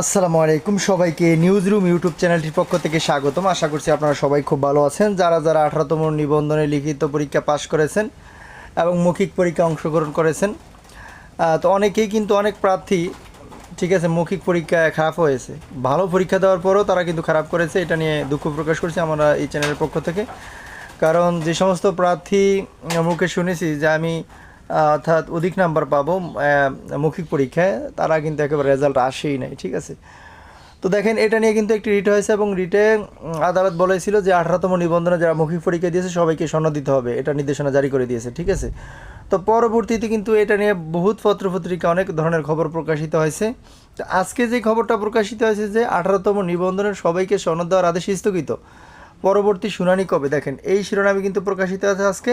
আসসালামু আলাইকুম সবাইকে নিউজ রুম ইউটিউব চ্যানেলটির পক্ষ থেকে স্বাগতম। আশা করছি আপনারা সবাই খুব ভালো আছেন। যারা যারা আঠারোতম নিবন্ধনে লিখিত পরীক্ষা পাশ করেছেন এবং মৌখিক পরীক্ষা অংশগ্রহণ করেছেন তো অনেকেই কিন্তু অনেক প্রার্থী, ঠিক আছে, মৌখিক পরীক্ষায় খারাপ হয়েছে। ভালো পরীক্ষা দেওয়ার পরও তারা কিন্তু খারাপ করেছে। এটা নিয়ে দুঃখ প্রকাশ করছি আমরা এই চ্যানেলের পক্ষ থেকে। কারণ যে সমস্ত প্রার্থী মুখে শুনেছি যে আমি অর্থাৎ অধিক নাম্বার পাবো মৌখিক পরীক্ষায়। তারা কিন্তু একেবারে রেজাল্ট আসেই নাই, ঠিক আছে? তো দেখেন, এটা নিয়ে কিন্তু একটি রিট হয়েছে এবং রিটে আদালত বলেছিল যে আঠারোতম নিবন্ধনে যারা মৌখিক পরীক্ষা দিয়েছে, সবাইকে স্বর্ণ দিতে হবে। এটা নির্দেশনা জারি করে দিয়েছে, ঠিক আছে? তো পরবর্তীতে কিন্তু এটা নিয়ে বহুত পত্র পত্রিকা অনেক ধরনের খবর প্রকাশিত হয়েছে। তো আজকে যে খবরটা প্রকাশিত হয়েছে যে আঠারোতম নিবন্ধনের সবাইকে স্বর্ণ দেওয়ার আদেশ স্থগিত। পরবর্তী শুনানি কবে? দেখেন, এই শিরোনামে কিন্তু প্রকাশিত আছে আজকে।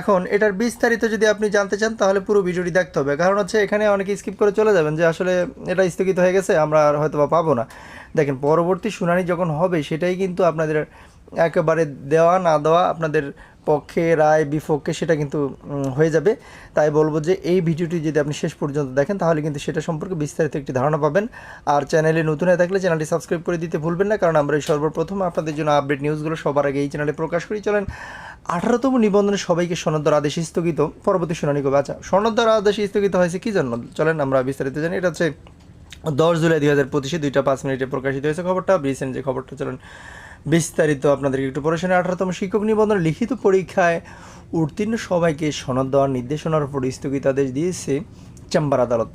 এখন এটার বিস্তারিত যদি আপনি জানতে চান, তাহলে পুরো ভিডিওটি দেখতে হবে। কারণ হচ্ছে এখানে অনেকে স্কিপ করে চলে যাবেন যে আসলে এটা স্থগিত হয়ে গেছে, আমরা আর হয়তো বা পাবো না। দেখেন, পরবর্তী শুনানি যখন হবে, সেটাই কিন্তু আপনাদের একেবারে দেওয়া না দেওয়া আপনাদের পক্ষে, রায়, বিপক্ষে সেটা কিন্তু হয়ে যাবে। তাই বলব যে এই ভিডিওটি যদি আপনি শেষ পর্যন্ত দেখেন, তাহলে কিন্তু সেটা সম্পর্কে বিস্তারিত একটি ধারণা পাবেন। আর চ্যানেলে নতুন হয়ে থাকলে চ্যানেলটি সাবস্ক্রাইব করে দিতে ভুলবেন না, কারণ আমরা এই সর্বপ্রথম আপনাদের জন্য আপডেট নিউজগুলো সবার আগে এই চ্যানেলে প্রকাশ করি। চলেন, আঠারোতম নিবন্ধনে সবাইকে সনদর আদেশ স্থগিত, পরবর্তী শুনানি করবে আচ্ছা সনদর আদেশ স্থগিত হয়েছে কী জন্য? চলেন আমরা বিস্তারিত জানি। এটা হচ্ছে দশ জুলাই দুই হাজার পঁচিশে দুইটা পাঁচ মিনিটে প্রকাশিত হয়েছে খবরটা। রিসেন্ট যে খবরটা চলেন, বিস্তারিত আপনাদেরকে একটু পড়াশোনা আঠারোতম শিক্ষক নিবন্ধন লিখিত পরীক্ষায় উত্তীর্ণ সবাইকে সনদ দেওয়ার নির্দেশনার উপর স্থগিতাদেশ দিয়েছে চেম্বার আদালত।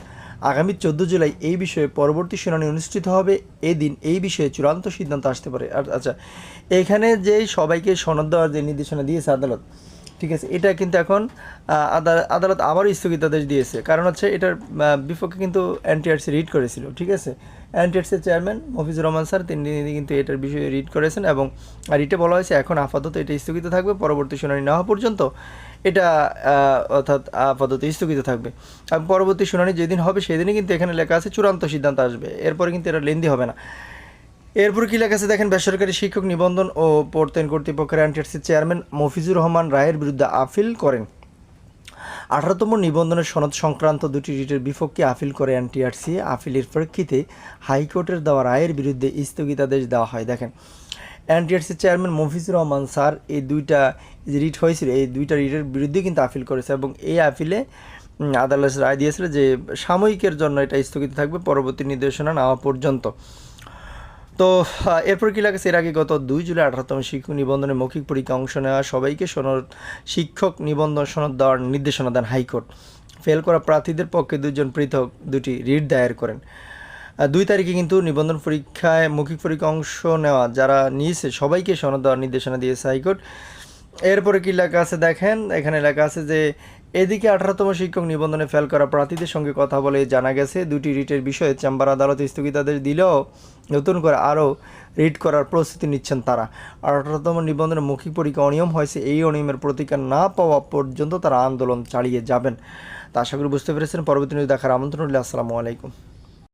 আগামী চোদ্দ জুলাই এই বিষয়ে পরবর্তী শুনানি অনুষ্ঠিত হবে। এদিন এই বিষয়ে চূড়ান্ত সিদ্ধান্ত আসতে পারে। আচ্ছা এখানে যে সবাইকে সনদ দেওয়ার যে নির্দেশনা দিয়েছে আদালত ঠিক আছে, এটা কিন্তু এখন আদালত আবারও স্থগিতাদেশ দিয়েছে। কারণ হচ্ছে এটার বিপক্ষে কিন্তু এনটিআরসি রিড করেছিল, ঠিক আছে? এনটিআরসির চেয়ারম্যান মফিজুর রহমান স্যার, তিনি কিন্তু এটার বিষয়ে রিড করেছেন এবং রিটে বলা হয়েছে এখন আপাতত এটা স্থগিত থাকবে, পরবর্তী শুনানি না হওয়া পর্যন্ত এটা অর্থাৎ আপাতত স্থগিত থাকবে। এবং পরবর্তী শুনানি যেদিন হবে সেদিনই কিন্তু এখানে লেখা আছে চূড়ান্ত সিদ্ধান্ত আসবে, এরপরে কিন্তু এটা লেন্দি হবে না। এরপর কি লেখা আছে? দেখেন, বেসরকারি শিক্ষক নিবন্ধন ও পর্তেন কর্তৃপক্ষের এনটিআরসির চেয়ারম্যান মফিজুর রহমান রায়ের বিরুদ্ধে আপিল করেন। আঠারোতম নিবন্ধনের সনদ সংক্রান্ত দুটি রিটের বিপক্ষে আপিল করে এনটিআরসি আপিলের প্রেক্ষিতে হাইকোর্টের দেওয়া রায়ের বিরুদ্ধে স্থগিতাদেশ দেওয়া হয়। দেখেন NTRC chairman Mofizur Rahman sir এই দুইটা যে রিট হয়েছিল, এই দুইটা রিটের বিরুদ্ধে কিন্তু আপিল করেছে এবং এই আপিলে আদালত রায় দিয়েছিল যে সাময়িকের জন্য এটা স্থগিত থাকবে, পরবর্তী নির্দেশনা নেওয়া পর্যন্ত। তো এরপর কি লাগছে? এর আগে গত দুই জুলাই আঠারোতম শিক্ষক নিবন্ধনে মৌখিক পরীক্ষা অংশ নেওয়া সবাইকে সনদ, শিক্ষক নিবন্ধন সনদ দেওয়ার নির্দেশনা দেন হাইকোর্ট। ফেল করা প্রার্থীদের পক্ষে দুজন পৃথক, দুটি রিট দায়ের করেন। দুই তারিখে কিন্তু নিবন্ধন পরীক্ষায় মৌখিক পরীক্ষা অংশ নেওয়া যারা নিয়েছে সবাইকে সনদ দেওয়ার নির্দেশনা দিয়েছে হাইকোর্ট। এরপরে কি লেখা আছে দেখেন? এখানে লেখা আছে যে, এদিকে আঠারোতম শিক্ষক নিবন্ধনে ফেল করা প্রার্থীদের সঙ্গে কথা বলে জানা গেছে, দুটি রিটের বিষয়ে চেম্বার আদালত স্থগিতাদেশ দিলেও নতুন করে আরও রিট করার প্রস্তুতি নিচ্ছেন তারা। আঠারোতম নিবন্ধনের মৌখিক পরীক্ষা অনিয়ম হয়েছে, এই অনিয়মের প্রতিকার না পাওয়া পর্যন্ত তারা আন্দোলন চালিয়ে যাবেন। তা আশা করি বুঝতে পেরেছেন। পরবর্তী দেখার আমন্ত্রণ রইল। আসসালামু আলাইকুম।